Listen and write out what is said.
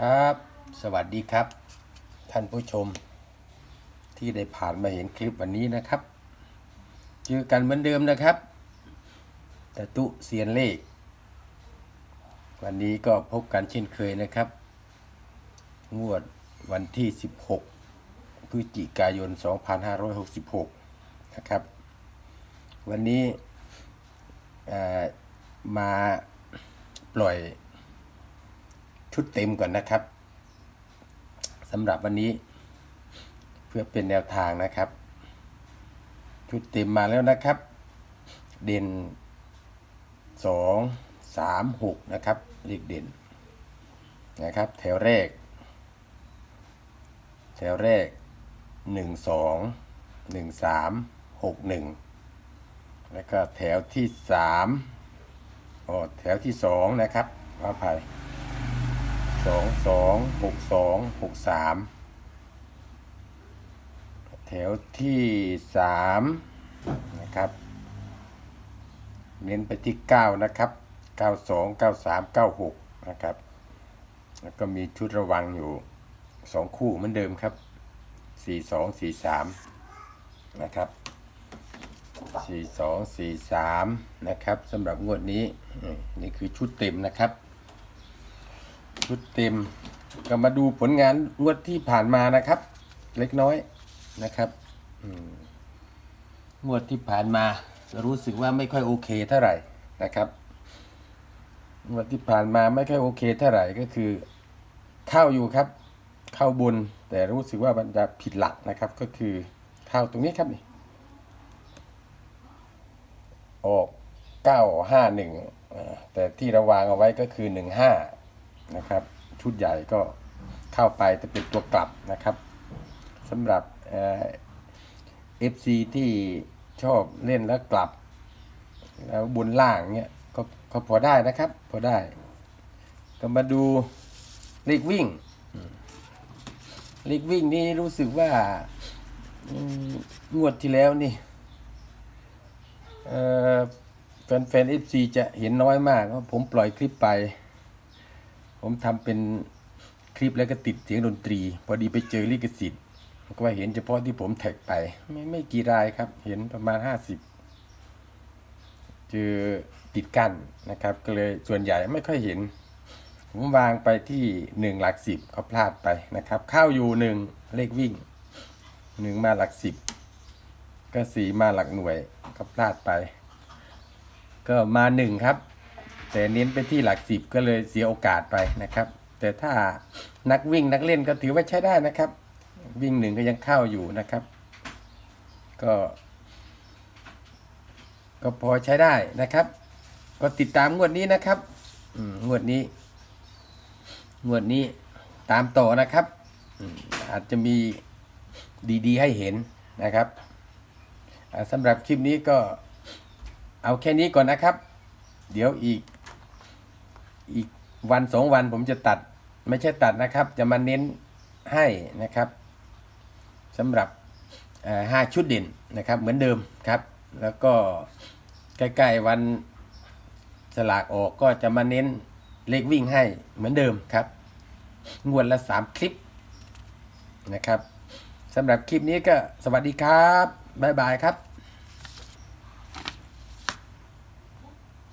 ครับ สวัสดีครับ ท่านผู้ชม ที่ได้ผ่านมาเห็นคลิปวันนี้นะครับ เจอกันเหมือนเดิมนะครับตะตุเซียนเลข วันนี้ก็พบกันเช่นเคยนะครับ งวดวันที่ 16 พฤศจิกายน 2566 นะครับ วันนี้มาปล่อย ชุดเต็มก่อนนะครับสำหรับวันนี้เพื่อเป็นแนวทางนะครับ ชุดเต็มมาแล้วนะครับ เด่นสองสามหกนะครับเลขเด่นนะครับ แถวแรก แถวแรกหนึ่งสองหนึ่งสามหกหนึ่งแล้วก็แถวที่สามอ๋อแถวที่สองนะครับขออภัย สองสองหกสองหกสามแถวที่สามนะครับ เน้นไปที่เก้านะครับเก้าสองเก้าสามเก้าหกนะครับ แล้วก็มีชุดระวังอยู่สองคู่เหมือนเดิมครับสี่สองสี่สามนะครับสี่สองสี่สามนะครับสำหรับงวดนี้นี่คือชุดเต็มนะครับ ชุดเต็ม ก็มาดูผลงานงวดที่ผ่านมานะครับ เล็กน้อยนะครับมงวดที่ผ่านมารู้สึกว่าไม่ค่อยโอเคเท่าไหร่นะครับงวดที่ผ่านมาไม่ค่อยโอเคเท่าไหร่ก็คือ เข้าอยู่ครับ เข้าบน แต่รู้สึกว่ามันจะผิดหลักนะครับ ก็คือเข้าตรงนี้ครับนี่ออกเก้าห้าหนึ่งแต่ที่ระวางเอาไว้ก็คือห นะครับ ชุดใหญ่ก็เข้าไปแต่เป็นตัวกลับนะครับสำหรับเอฟซีที่ชอบเล่นแล้วกลับ แล้วบนล่างเนี่ยก็ก็พอได้นะครับ พอได้ ก็มาดูเลขวิ่งอืมเลขวิ่งนี่รู้สึกว่างวดที่แล้วนี่เอ่อแฟนๆเอฟซีจะเห็นน้อยมากเพราะผมปล่อยคลิปไป ผมทำเป็นคลิปแล้วก็ติดเสียงดนตรี พอดีไปเจอลิขสิทธิ์ก็เห็นเฉพาะที่ผมแท็กไป ไม่ไม่กี่รายครับ เห็นประมาณห้าสิบเจอติดกั้นนะครับ ก็เลยส่วนใหญ่ไม่ค่อยเห็น ผมวางไปที่หนึ่งหลักสิบเขาพลาดไปนะครับ เข้าอยู่หนึ่งเลขวิ่งหนึ่งมาหลักสิบก็สี่มาหลักหน่วยก็พลาดไป ก็มาหนึ่งครับ แต่เน้นไปที่หลักสิบก็เลยเสียโอกาสไปนะครับ แต่ถ้านักวิ่งนักเล่นก็ถือว่าใช้ได้นะครับ วิ่งหนึ่งก็ยังเข้าอยู่นะครับ ก็ ก็พอใช้ได้นะครับ ก็ติดตามงวดนี้นะครับงวดนี้ งวดนี้ตามต่อนะครับอาจจะมีดีๆ ให้เห็นนะครับสำหรับคลิปนี้ก็เอาแค่นี้ก่อนนะครับ เดี๋ยวอีก อีกวันสองวันผมจะตัดไม่ใช่ตัดนะครับ จะมาเน้นให้นะครับสำหรับห้าชุดเด่นนะครับ เหมือนเดิมครับ แล้วก็ใกล้ๆวันสลากออกก็จะมาเน้นเลขวิ่งให้เหมือนเดิมครับงวดละสามคลิปนะครับสำหรับคลิปนี้ก็สวัสดีครับ บ๊ายบายครับ